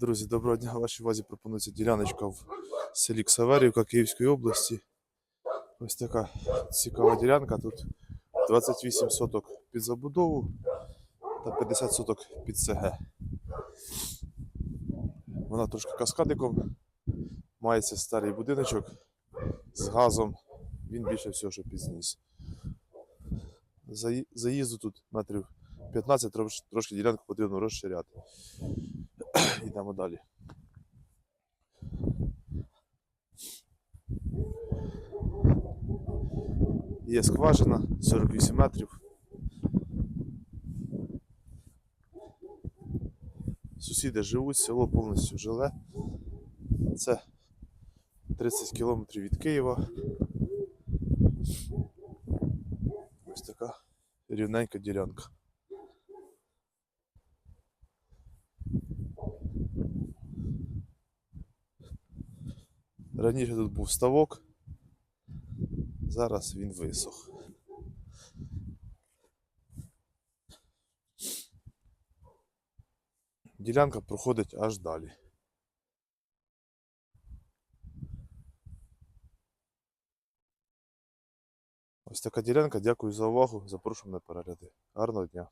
Друзі, доброго дня. Вашій увазі пропонується діляночка в селі Ксаверівка Київської області. Ось така цікава ділянка. Тут 28 соток під забудову та 50 соток під СГ. Вона трошки каскадиком. Мається старий будиночок з газом. Він більше всього, що. Заї- Заїзду тут метрів 15, трош- трошки ділянку потрібно розширяти. Йдемо далі. Є скважина 48 метрів. Сусіди живуть, село повністю жиле. Це 30 кілометрів від Києва. Ось така рівненька ділянка. Раніше тут був ставок, зараз він висох. Ділянка проходить аж далі. Ось така ділянка. Дякую за увагу. Запрошую на перегляди. Гарного дня.